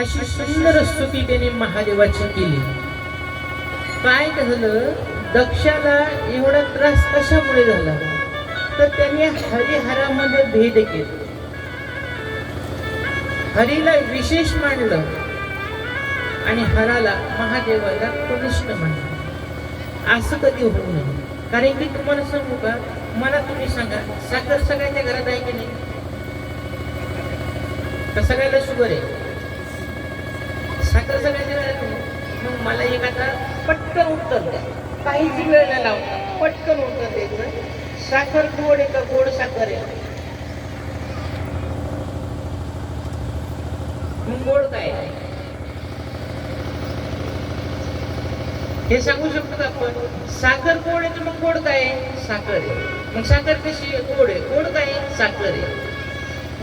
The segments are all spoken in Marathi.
अशी सुंदर स्तुती त्याने महादेवाची केली. काय झालं? दक्षाला एवढा त्रास कशामुळे झाला? तर त्याने हरिहरामध्ये भेद केला. हरीला विशेष मांडलं आणि हराला महादेवाला कनिष्ठ मांडलं असं कधी होऊ नये. कारण की तुम्हाला सांगू का? मला तुम्ही सांगा साखर सगळ्यांच्या घरात आहे की नाही? का सगळ्याला शुगर आहे? साखर सगळ्यांच्या घरात मग मला एक आता पटकन उत्तर द्या. काहीच वेळ नाही लावता. पटकन उत्तर द्यायचं. साखर गोड आहे का? गोड साखर आहे. मग गोड काय हे सांगू शकतो आपण. साखर गोड आहे तर मग गोड काय आहे? साखर आहे. मग साखर कशी आहे? गोड आहे. गोड काय आहे? साखर आहे.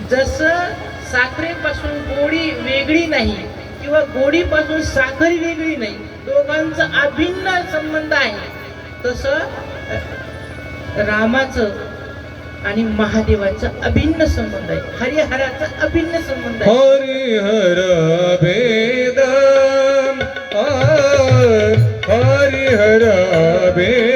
जसं साखरेपासून गोडी वेगळी नाही किंवा गोडीपासून साखर वेगळी नाही. दोघांचा अभिन्न संबंध आहे. तस रामाचं आणि महादेवाचा अभिन्न संबंध आहे. हरिहराचा अभिन्न संबंध आहे. हरिहर भेद हरिहर भेद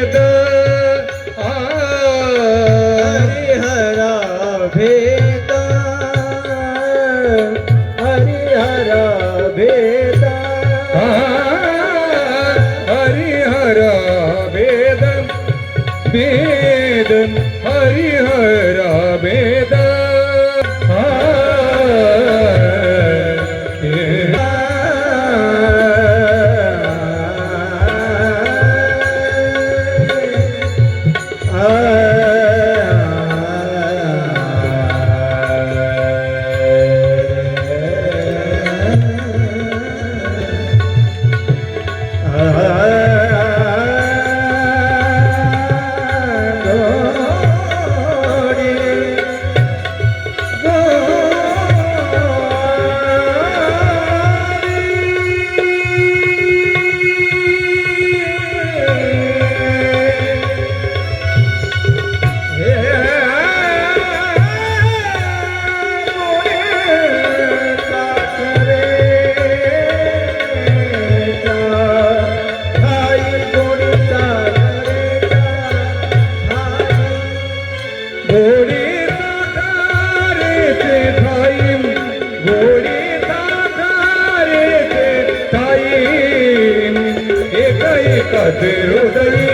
हृदयी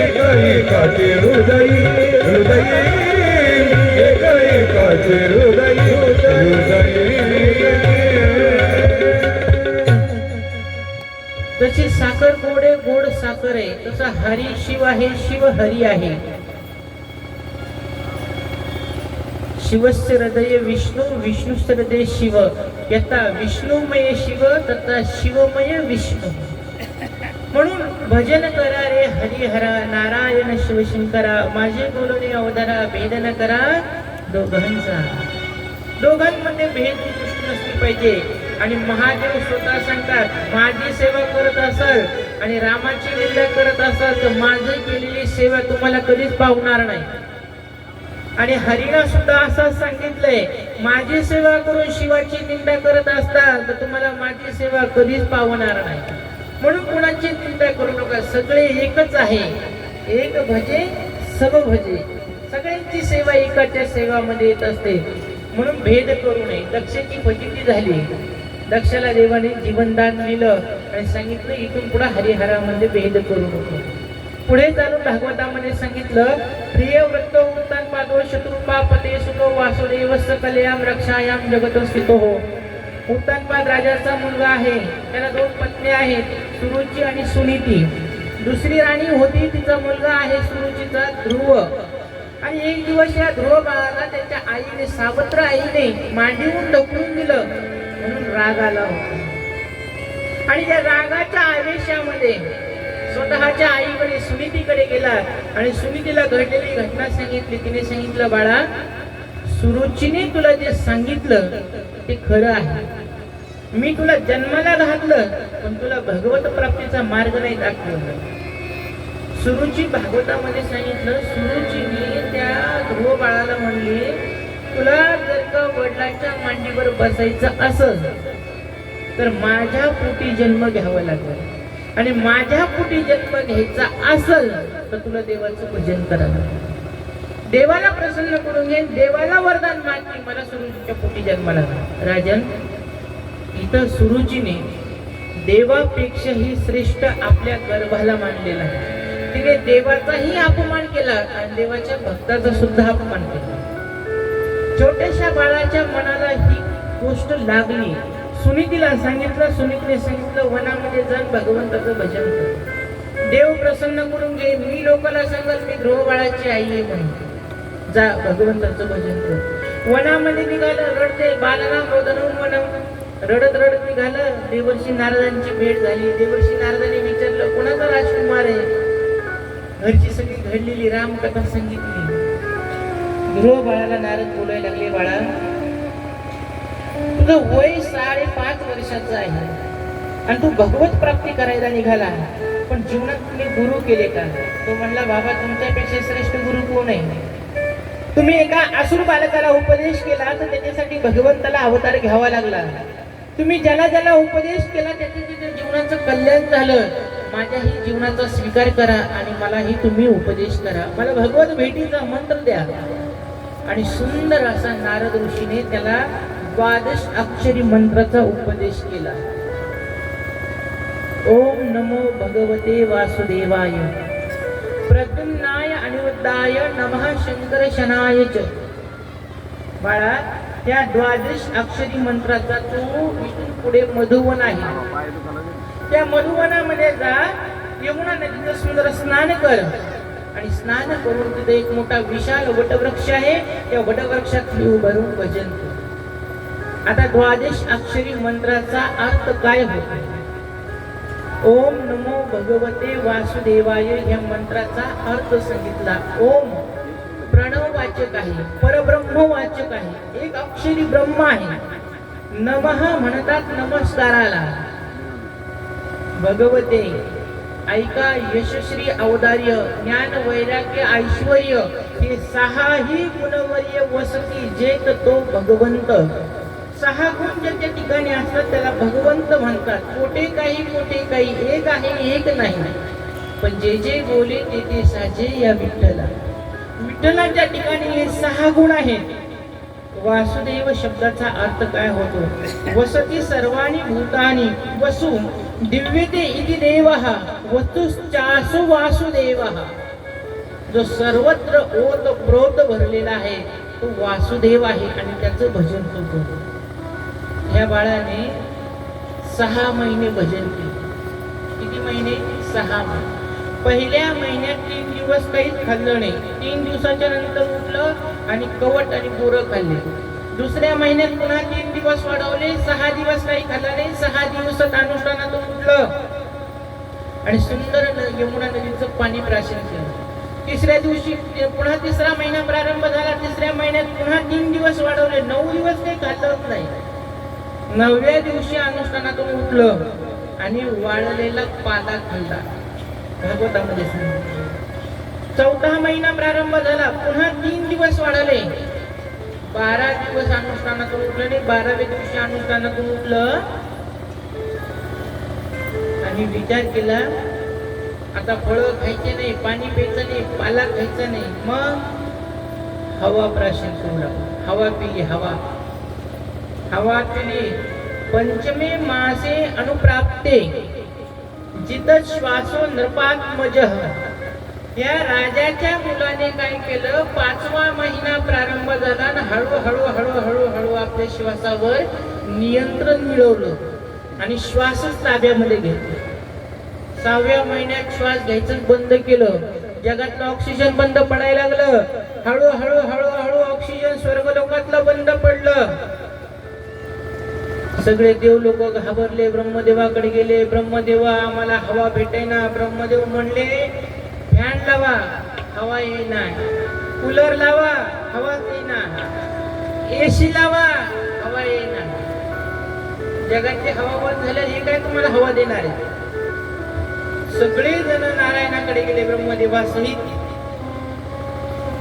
एकाचे एकाचे जशी साखर गोड आहे गोड साखर आहे तसा हरी शिव आहे शिव हरी आहे. शिवस्य हृदय विष्णू विष्णुस्य हृदय शिव. यथा विष्णुमय शिव तथा शिवमय विष्णू. भजन करा रे हरिहरा नारायण शिवशंकरा माझे बोलणे अवधारा भेदन करा दोघांचा दोघांमध्ये भेद दृष्टी नसली पाहिजे आणि महादेव स्वतः सांगतात माझी सेवा करत असाल आणि रामाची निंदा करत असाल तर माझी केलेली सेवा तुम्हाला कधीच पावणार नाही. आणि हरिणा सुद्धा असं सांगितलंय माझी सेवा करून शिवाची निंदा करत असताल तर तुम्हाला माझी सेवा कधीच पावणार नाही. म्हणून कुणाची चिंता करू नका. सगळे एकच आहे. एक भजे सब भजे. सगळ्यांची सेवा एकाच्या सेवामध्ये येत असते. म्हणून भेद करू नये. दक्षची फजिती झाली. दक्षाला देवाने जीवनदान दिलं आणि सांगितलं इथून पुढे हरिहरामध्ये भेद करू नको. पुढे चालून भागवतामध्ये सांगितलं प्रिय वृत्त वृत्तान पादो शत्रुपा पते सुखो वासुदेव कल्याम रक्षायाम जगत स्थितो हो उत्तनपद राजाचा मुलगा आहे. त्याला दोन पत्नी आहेत सुरुची आणि सुनीती. दुसरी राणी होती तिचा मुलगा आहे सुरुचीचा ध्रुव. आणि एक दिवस या ध्रुव बाळाला त्याच्या आईने सावत्र आईने मांडीवून ढकलून दिलं. म्हणून राग आला होता. आणि त्या रागाच्या आवेशामध्ये स्वतःच्या आईकडे सुनीतीकडे गेला. आणि सुनीतीला घडलेली घटना सांगितली. तिने सांगितलं बाळा सुरुचीने तुला जे सांगितलं ते खरं आहे. मी तुला जन्माला घातलं पण तुला भगवत प्राप्तीचा मार्ग नाही दाखवला. सुरुची भागवतामध्ये सांगितलं सुरुचीने त्या ध्रुव बाळाला म्हणली तुला जर का वडिलांच्या मांडीवर बसायचं असं तर माझ्या पोटी जन्म घ्यावा लागेल. आणि माझ्या पोटी जन्म घ्यायचा असल तर तुला देवाचं भजन करावं लागेल. देवाला प्रसन्न करून घे देवाला वरदान माग की मला सुरुचीच्या पोटी जन्माला राजन इथं सुरुचीने देवापेक्षाही श्रेष्ठ आपल्या गर्भाला मानलेला आहे. तिने देवाचाही अपमान केला आणि देवाच्या भक्ताचा सुद्धा अपमान केला. छोट्याशा बाळाच्या मनाला ही गोष्ट लागली. सुनीतीला सांगितलं सुनीतीने सांगितलं वनामध्ये जाऊन भगवंताचं भजन कर. देव प्रसन्न करून घे. मी लोकांना सांगत मी ध्रुव बाळाची आई आहे म्हणून. जा भगवंताचं भजन कर. वनामध्ये निघालं रडते बालनाम रोदनवून वनम. रडत रडत निघालं देवर्षी नारदांची भेट झाली. देवर्षी नारदांनी विचारलं कोणाचा राजकुमार आहे? घरची सगळी घडलेली रामकथा सांगितली. ध्रुव बाळाला नारद बोलायला लागले बाळा तुझं वय साडेपाच वर्षाचं आहे. आणि तू भगवत प्राप्ती करायला निघाला. पण जीवनात तुम्ही गुरु केले का? तो म्हणला बाबा तुमच्यापेक्षा श्रेष्ठ गुरु कोण आहे? तुम्ही एका असुर बालकाला उपदेश केला तर त्याच्यासाठी भगवंताला अवतार घ्यावा लागला. तुम्ही ज्याला ज्याला उपदेश केला त्याच्या त्याच्या जीवनाचं कल्याण झालं. माझ्याही जीवनाचा स्वीकार करा आणि मलाही तुम्ही उपदेश करा. मला भगवत भेटीचा मंत्र द्या. आणि सुंदर असा नारद ऋषीने त्याला द्वादश अक्षरी मंत्राचा उपदेश केला. ओम नमो भगवते वासुदेवाय. प्रद्युम्नाय अनिरुद्धाय नमः शंकर शनाय च. बाळा त्या द्वादश अक्षरी मंत्राचा तू विष्णू पुढे मधुवन आहे. त्या मधुवनामध्ये जा यमुना नदीचं सुंदर स्नान कर. आणि स्नान करून तिथे एक मोठा विशाल वटवृक्ष आहे. त्या वटवृक्षात उभारून भजन कर. आता द्वादश अक्षरी मंत्राचा अर्थ काय होतो? ओम नमो भगवते वासुदेवाय या मंत्राचा अर्थ सांगितला. ओम प्रणव वाचक आहे परब्रह्म वाचक आहे एक अक्षरी ब्रह्म आहे. नमः म्हणतात नमस्काराला. भगवते ऐका यशश्री औदार्य ज्ञान वैराग्य ऐश्वर हे सहाही गुणवर्य वसती जेत तो भगवंत. सहा गुण ज्याच्या ठिकाणी असतात त्याला भगवंत म्हणतात. कोठे काही कोठे काही एक आहे एक नाही. पण जे जे बोले ते ते साजे या विठ्ठला. विठ्ठलाच्या ठिकाणी हे सहा गुण आहेत. वासुदेव शब्दाचा अर्थ काय होतो? वसती सर्वानी भूतानी वसु दिव्यते इति देव वस्तुश्चासु वासुदेव. जो सर्वत्र ओत प्रोत भरलेला आहे तो वासुदेव आहे आणि त्याचं भजन तो करतो ह्या बाळाने सहा महिने भजन केले. किती महिने? सहा महिने. पहिल्या महिन्यात तीन दिवस काहीच खाल्लं नाही. तीन दिवसाच्या नंतर उठलं आणि कवट आणि बोरं खाल्ले. दुसऱ्या महिन्यात पुन्हा तीन दिवस वाढवले सहा दिवस काही खाल्लं नाही सहा दिवसात अनुष्ठानातून उठलं. आणि सुंदर न- यमुना नदीचं पाणी प्राशन केलं. तिसऱ्या दिवशी पुन्हा तिसरा महिना प्रारंभ झाला. तिसऱ्या महिन्यात पुन्हा तीन दिवस वाढवले. नऊ दिवस काही खातच नाही. नवव्या दिवशी अनुष्ठानातून उठलं आणि वाळलेला पाला खाल्ला भागवतामध्ये म्हणजे सांगितलं चौथा महिना प्रारंभ झाला पुन्हा तीन दिवस वाढले. बारा दिवस अनुष्ठानातून उठलं आणि बाराव्या दिवशी अनुष्ठानातून उठलं. आणि विचार केला आता फळं खायचे नाही पाणी प्यायचं नाही पाला खायचा नाही. मग हवा प्राशन करू लागला हवा पिली हवा. हवा पंचमे मासे अनुप्राप्ते जित श्वासो नृपात्मज. या राजाच्या मुलाने काय केलं? पाचवा महिना प्रारंभ झाला आणि हळूहळू हळूहळू हळू आपल्या श्वासावर नियंत्रण मिळवलं आणि श्वासच ताब्यामध्ये घेतलं. सहाव्या महिन्यात श्वास घ्यायचं बंद केलं. जगातलं ऑक्सिजन बंद पडायला लागलं. हळूहळू हळूहळू ऑक्सिजन स्वर्गलोकातलं बंद पडलं. सगळे देव लोक घाबरले ब्रह्मदेवाकडे गेले. ब्रह्मदेवा आम्हाला हवा भेटेना. ब्रह्मदेव म्हणले फॅन लावा हवा येईना. कूलर लावा हवा येईना. एसी लावा हवा येईना. जगाची हवा बंद झाल्या हे काय तुम्हाला हवा देणार आहे? सगळे जण नारायणाकडे गेले ब्रह्मदेवा सहित.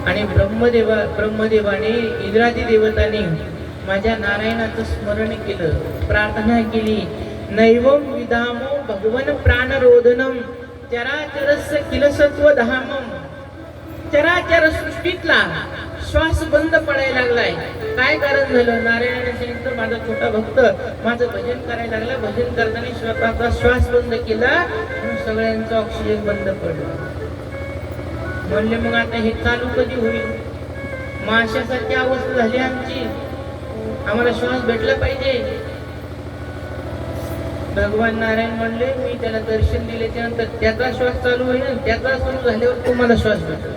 आणि ब्रह्मदेवा ब्रह्मदेवाने इंद्रादी देवताने माझ्या नारायणाचं स्मरण केलं. प्रार्थना केली. नैवम विदामो भगवन प्राणरोधनम चराचरस किलसत्व धामम चराचर सृष्टीतला श्वास बंद पडायला लागलाय. काय कारण झालं? नारायणाने सांगितलं माझा छोटा भक्त माझं भजन करायला लागला. भजन करताना स्वतःचा श्वास बंद केला. म्हणून सगळ्यांचं ऑक्सिजन बंद पडलं. म्हणले मग आता हे चालू कधी होईल? माशासारखी अवस्था झाली आमची. आम्हाला श्वास भेटला पाहिजे. भगवान नारायण म्हणले मी त्याला दर्शन दिले त्यानंतर त्याचा श्वास चालू होईल त्याचा सुरू झाल्यावर तुम्हाला श्वास भेटला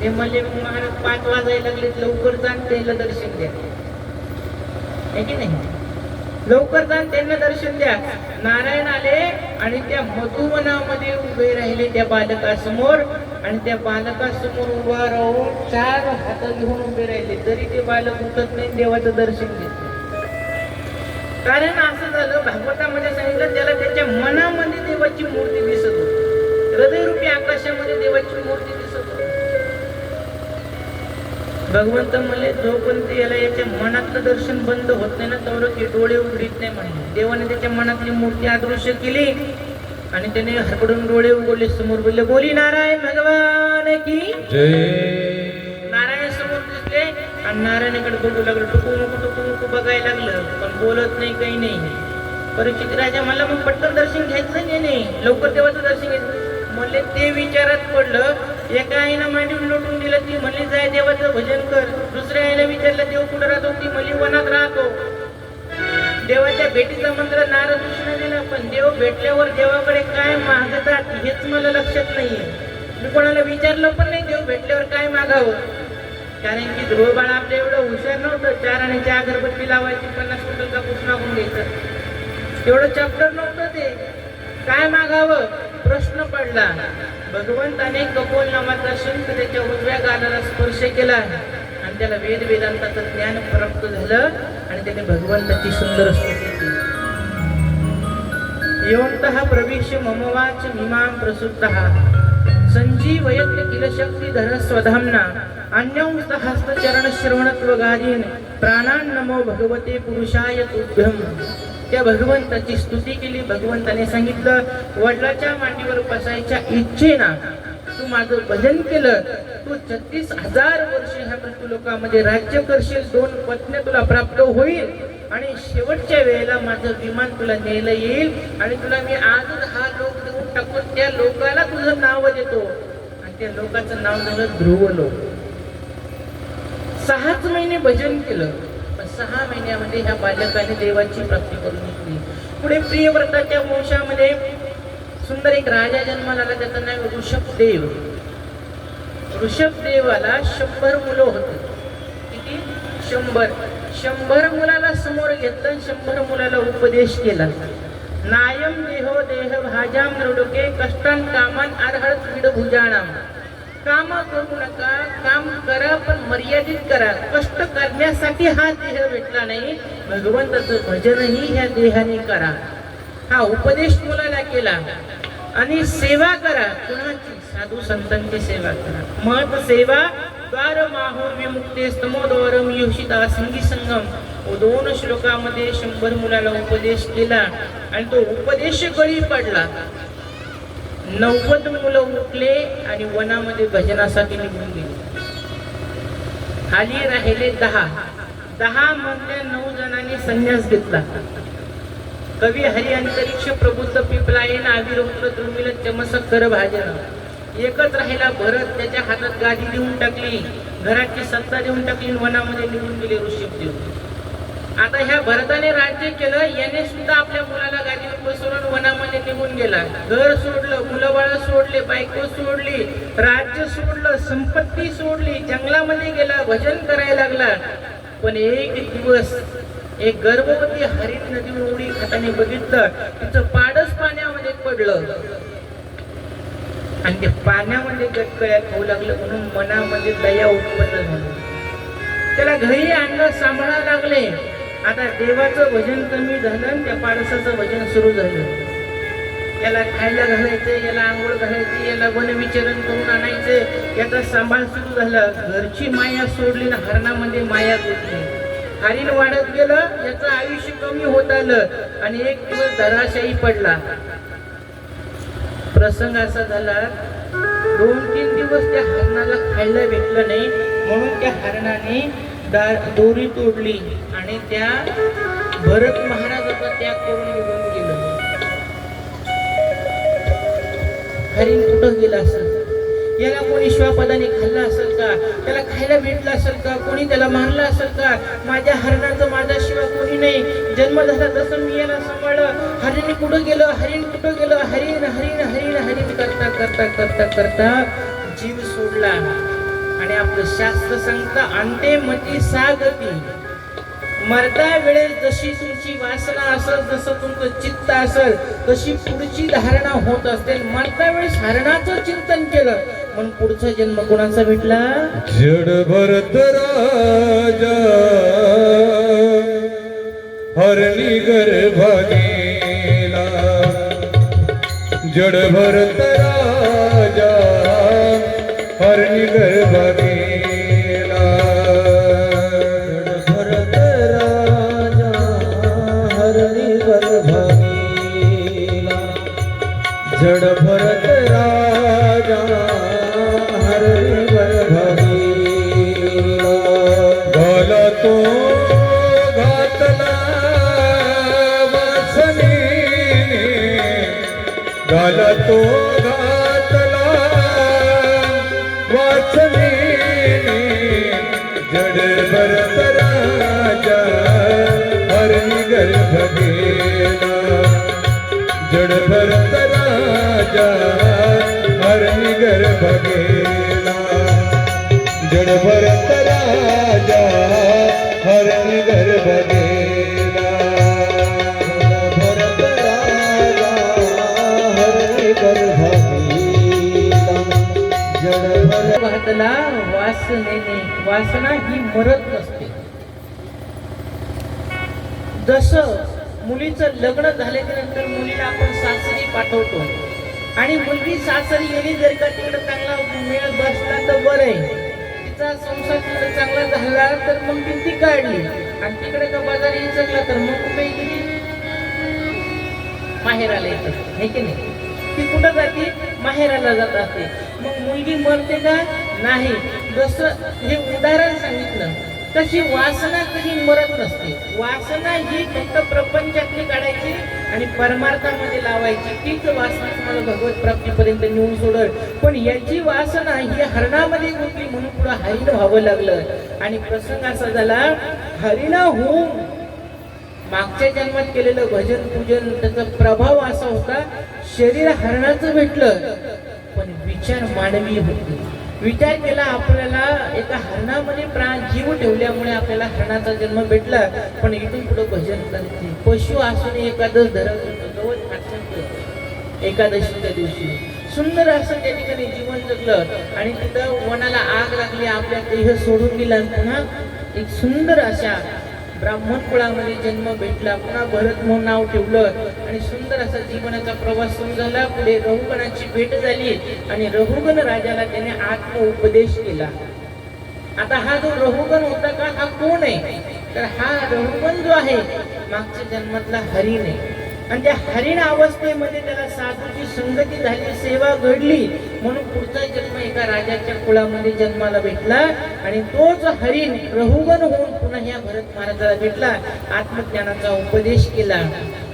ते म्हणले महाराज पाच वाजायला लागले लवकर जाण त्याला दर्शन द्या. है की नाही? लवकर जाण त्यांना दर्शन द्या. नारायण आले आणि त्या मधुवनामध्ये उभे राहिले त्या बालकासमोर. आणि त्या बालकासमोर उभा राहून चार हात घेऊन उभे राहिले. तरी ते बालक उठत नाही देवाचं दर्शन घेत कारण असं झालं भागवतामध्ये सांगितलं त्याला त्याच्या मनामध्ये देवाची मूर्ती दिसत होती. हृदयरूपी आकाशामध्ये देवाची मूर्ती दिसत होती. भगवंत म्हणले जोपर्यंत याला याच्या मनातलं दर्शन बंद होत नाही ना तेवढं ते डोळे उघडीत नाही म्हणले देवाने त्याच्या मनातली मूर्ती अदृश्य केली. आणि त्याने हरकडून डोळे उघडले समोर बोलले बोली नारायण भगवान की जय. नारायण समोर दिसले आणि नारायणाकडे बघू लागलं टुकू मुकू टुकू मुकू बघायला लागलं पण बोलत नाही काही नाही. परीक्षित राजा मला मग पटकन दर्शन घ्यायचं नाही नाही? लवकर देवाचं दर्शन घ्यायचं. म्हणले ते विचारात पडलं एका आईनं मांडून लोटून दिलं ती म्हणली जाय देवाचं भजन कर. दुसऱ्या आईला विचारलं देव कुठं राहतो? ती म्हणली वनात राहतो. देवाच्या भेटीचा मंत्र नारद ऋषीने दिला पण देव भेटल्यावर देवाकडे काय मागतात हेच मला लक्षात नाहीये. मी कोणाला विचारलं पण नाही देव भेटल्यावर काय मागावं. कारण की ध्रुव बाळ आपलं एवढं हुशार नव्हतं चार आणि चार अगरबत्ती लावायची पन्नास क्विंटल कुठ मागून घ्यायचं. एवढं चॅप्टर नव्हतं ते. काय मागावं? प्रश्न पडला. भगवंताने कपोल नावाचा शंख त्याच्या उजव्या गालाला स्पर्श केला. आणि त्याला वेद वेदांताचं ज्ञान प्राप्त झालं. आणि त्याने भगवंताची सुंदर स्तुती केली योन्तः प्रविश्य मम वाच मिमां प्रसुप्तः। संजीवयत् किल हस्तचरण श्रवणत्व अन्यंस्तहस्तचरणश्रवणत्वगादीन् प्राणान नमो भगवते पुरुषाय तुभ्यम। त्या भगवंताची स्तुती केली भगवंताने सांगितलं वडिलाच्या मांडीवर बसायच्या इच्छेना तू माझं भजन केलं तू छत्तीस हजार वर्ष ह्या लोकांमध्ये राज्य करशील दोन पत्न्या तुला प्राप्त होईल. आणि शेवटच्या वेळेला माझं विमान तुला न्यायला येईल. आणि तुला मी आजच हा लोक देऊन टाकून त्या लोकाला तुझं नाव देतो. आणि त्या लोकाचं नाव झालं ध्रुव लोक. सहाच महिने भजन केलं पण सहा महिन्यामध्ये ह्या बालकाने देवाची प्राप्ती करून घेतली. पुढे प्रियव्रताच्या वंशामध्ये सुंदर एक राजा जन्माला आला त्याचं नाव ऋषभदेव. ऋषभदेवाला शंभर मुलं होती. किती? शंभर. शंभर मुलाला समोर घेतलं शंभर मुलाला उपदेश केला. नायम देहो देह भाजाम नृडुके कष्टान कामान अर्हळ पीड भुजाणाम. काम करू नका काम करा पण मर्यादित करा. कष्ट करण्यासाठी हा देह भेटला नाही. भगवंताचं भजनही ह्या देहाने करा. हा उपदेश मुलाला केला. आणि सेवा करा. कुणाची? साधू संतांची सेवा करा. मत सेवा द्वार माहो विमुक्ते स्तमोद्वारम योषिता संगी संगम. व दोन श्लोकामध्ये शंभर मुलाला उपदेश केला आणि तो उपदेश गळी पडला. नव्वद मुलं उठले आणि वनामध्ये भजनासाठी निघून गेले. खाली राहिले दहा. दहा मधल्या नऊ जणांनी संन्यास घेतला. कवी हरी अंतरिक्ष प्रबुद्ध पिपलायन आविरुद्र दुर्मिल चमसक कर भाजन. एकच राहिला भरत त्याच्या हातात गादी देऊन टाकली. घराची सत्ता देऊन टाकली आणि वनामध्ये निघून गेले ऋषभदेव आता ह्या भरताने राज्य केलं याने सुद्धा आपल्या मुलाला गादीवर बसवून वनामध्ये निघून गेला. घर सोडलं मुलं बाळ सोडले बायको सोडली राज्य सोडलं संपत्ती सोडली जंगलामध्ये गेला भजन करायला लागला. पण एक दिवस एक गर्भवती हरित नदी उडी खाताने बघितलं तिचं पाडच पाण्यामध्ये पडलं. आणि ते पाण्यामध्ये गटकळ्यात होऊ लागलं म्हणून मनामध्ये दया उत्पन्न झाली. त्याला घरी आणलं सांभाळा लागले. आता देवाचं भजन कमी झालं आणि त्या पाडसाचं भजन सुरू झालं. याला खायला घालायचं याला आंघोळ घालायची याला वनविचरण करून आणायचं. याचा सांभाळ सुरू झाला. घरची माया सोडली ना हरणामध्ये माया गोठली हरिण वाढत गेलं याचं आयुष्य कमी होत आलं आणि एक दिवस धराशाही पडला. प्रसंग असा झाला दोन तीन दिवस त्या हरणाला खायला भेटलं नाही म्हणून त्या हरणाने दोरी तोडली आणि त्या भरत महाराजाचा त्याग करून निघून गेलं. हरिण कुठं गेला असं याला कोणी श्वापदाने खाल्ला असेल का? त्याला खायला भेटला असेल का? कोणी त्याला मारला असेल का? माझ्या हरणाचं माझ्याशिवाय कोणी नाही. जन्म झाला तसं मी याला सांभाळलं. हरिण कुठं गेलं हरिण कुठं गेलं. हरिण हरिण हरिण हरिण करता करता करता करता जीव सोडला. आणि आपलं शास्त्र सांगतं अंते मती सागती मरता वेळेस जशी तुमची वासना असेल जसं तुमचं चित्त असेल तशी पुढची धारणा होत असते. मरता वेळेस हरणाचं चिंतन केलं. म्हणून पुढचा जन्म कोणाचा भेटला? जड भरत राजा हरणी गर्भ जड भरत भरत वासनेने वासना ही मरत नसते जसं मुलीचं लग्न झाल्यानंतर नंतर मुलीला आपण सासरी पाठवतो आणि मुलगी सासरी गेली जर का तिकडे चांगला मेळ बसला तर बरं आहे. तिचा संसार तिकडे चांगला झाला तर मग ती ती काढली. आणि तिकडे का बाजारी चकला तर मग कुठे गेली? माहेराला येतं. हे की नाही? ती कुठं जाते? माहेराला जात असते मग मुलगी मरते का? नाही. जसं हे उदाहरण सांगितलं तशी वासना कधी मरत नसते. वासना ही फक्त प्रपंचातली काढायची आणि परमार्थामध्ये लावायची. तीच वासना तुम्हाला भगवत प्राप्तीपर्यंत नेऊन सोडल. पण याची वासना ही हरणामध्ये होती म्हणून पुढं हरिण व्हावं लागलं. आणि प्रसंग असा झाला हरिणा होऊन मागच्या जन्मात केलेलं भजन पूजन त्याचा प्रभाव असा होता शरीर हरणाचं भेटलं पण विचार मानवी होते. विचार केला आपल्याला एका हरणामध्ये प्राण जीव ठेवल्यामुळे आपल्याला हरणाचा जन्म भेटला. पण इथून पुढे भजन करते पशु असून एकादश धरत गवत खात एकादशीच्या दिवशी. सुंदर असं त्या ठिकाणी जीवन जगलं. आणि तिथं वनाला आग लागली आपल्या देह सोडून दिला पुन्हा एक सुंदर अशा ब्राह्मण कुळामध्ये जन्म भेटला पुन्हा भरत म्हणून नाव ठेवलं आणि सुंदर असा जीवनाचा प्रवास सुरू झाला. पुढे रघुगणाची भेट झाली आणि रघुगण राजाला त्याने आत्म उपदेश केला. आता हा जो रघुगण होता का हा कोण आहे? तर हा रघुगण जो आहे मागच्या जन्मातला हरिण आहे आणि त्या हरिण अवस्थेमध्ये त्याला साधूची संगती झाली सेवा घडली. म्हणून पुढचा जन्म एका राजाच्या कुळामध्ये जन्माला भेटला. आणि तोच हरिण रहुगण होऊन पुन्हा या भरत महाराजाला भेटला. आत्मज्ञानाचा उपदेश केला.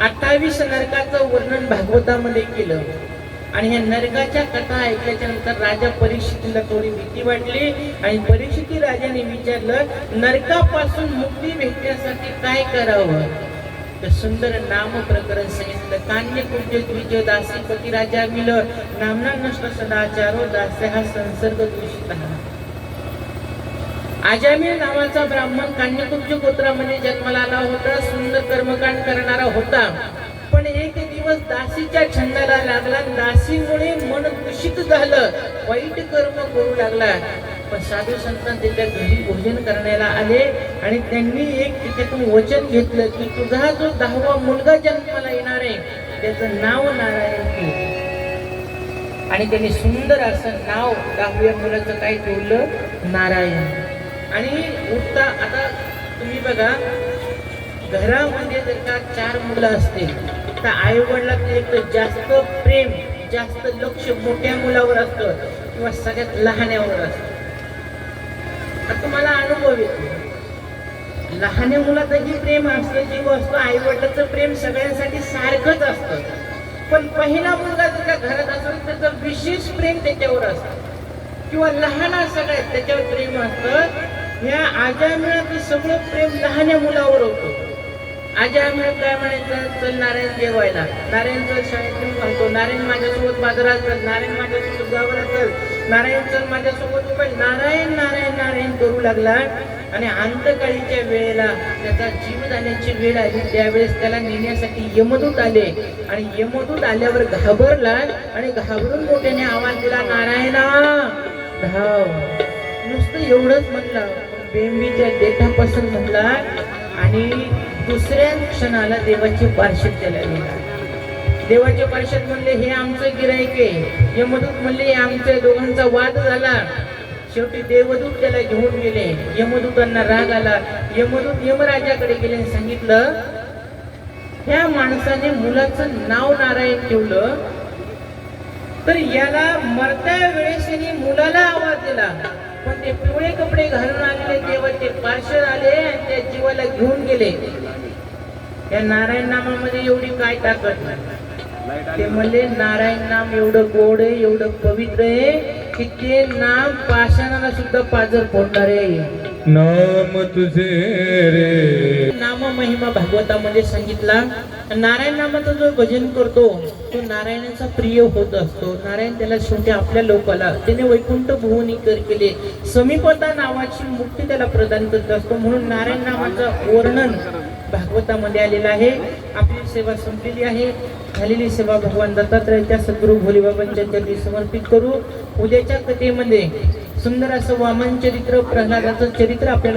अठ्ठावीस नरकाचं वर्णन भागवतामध्ये केलं. आणि ह्या नरकाच्या कथा ऐकल्याच्या नंतर राजा परीक्षितीला थोडी भीती वाटली. आणि परीक्षिती राजाने विचारलं नरकापासून मुक्ती भेटण्यासाठी काय करावं? तर सुंदर नाम प्रकरण सांगितलं कान्य पूज्य द्विज दासी पती राजा मिल नामना नष्ट सदाचारो दास्य हा संसर्ग दूषित आजामीर नावाचा ब्राह्मण कान्यकुब्ज गोत्रामध्ये जन्माला आला होता सुंदर कर्मकांड करणारा होता. पण एक दिवस दासीच्या छंदाला लागला दासीमुळे मन दूषित झालं वाईट कर्म करू लागला. पण साधू संतान त्याच्या घरी भोजन करण्याला आले आणि त्यांनी एक त्याच्यातून वचन घेतलं की तुझा जो दहावा मुलगा जन्माला येणार आहे त्याचं नाव नारायण आणि त्यांनी सुंदर असं नाव दहाव्या मुलाचं काय ठेवलं? नारायण. आणि उठता आता तुम्ही बघा घरामध्ये जर का चार मुलं असतील तर आई एक जास्त प्रेम जास्त लक्ष मोठ्या मुलावर असतं किंवा सगळ्यात लहान्यावर असतं. आता तुम्हाला अनुभव येतो. लहान मुलाचं प्रेम असतं जीव असतो आई वडिलाचं प्रेम सगळ्यांसाठी सारखंच असतं. पण पहिला मुलगा तुझ्या घरात असेल त्याचं विशेष प्रेम त्याच्यावर असतं. किंवा लहान सगळ्यात त्याच्यावर प्रेम असतं. ह्या आजामिळाचं सगळं प्रेम लहान्या मुलावर होतं. आजामिळ काय म्हणायचं? चल नारायण जेवायला. नारायण चल शाळेतून सांगतो नारायण माझ्यासोबत बाजारात चल. नारायण माझ्यासोबत गावाला चल. नारायण चल माझ्यासोबत. पण नारायण नारायण नारायण करू लागला. आणि अंतकाळीच्या वेळेला त्याचा जीव जाण्याची वेळ आली. त्यावेळेस त्याला नेण्यासाठी यमदूत आले. आणि यमदूत आल्यावर घाबरला आणि घाबरून मोठ्याने आवाज दिला नारायणा धाव. नुसतं एवढंच म्हणलं. बेंबीच्या देठापासून म्हणला आणि दुसऱ्या क्षणाला देवाचे पार्षद त्याला गेला. देवाचे पार्षद म्हणले हे आमचं गिरायक आहे. यमदूत म्हणले आमच्या दोघांचा वाद झाला. शेवटी देवदूत त्याला घेऊन गेले. यमदूतांना राग आला. यमदूत यमराजाकडे गेले आणि सांगितलं ह्या माणसाने मुलाचं नाव नारायण ठेवलं. तर याला मरत्या वेळेस यांनी मुलाला आवाज दिला. पण ते पिवळे कपडे घालून आलेले देवाचे पार्षद आले आणि त्या जीवाला घेऊन गेले. या नारायण नामामध्ये एवढी काय ताकद ते म्हणले नारायण नाम एवढं गोड आहे एवढं पवित्र आहे की ते नाम पाषाणाला सुद्धा पाजर फोडणार आहे. नाम तुझे रे. नाम महिमा भागवतामध्ये सांगितला. नारायण नामाचं जो भजन करतो तो नारायणाचा प्रिय होत असतो. नारायण त्याला शेवटी आपल्या लोकाला त्याने वैकुंठ भुवनी कर केले. समीपता नावाची मुक्ती त्याला प्रदान करत असतो. म्हणून नारायण नामाचं वर्णन भागवतामध्ये आलेला आहे. आपली सेवा संपलेली आहे. झालेली सेवा भगवान दत्तात्रयाच्या सद्गुरू भोलेबाबांच्या चरणी समर्पित करू. उद्याच्या कथेमध्ये सुंदर असं वामन चरित्र प्रल्हादाचं चरित्र आपल्याला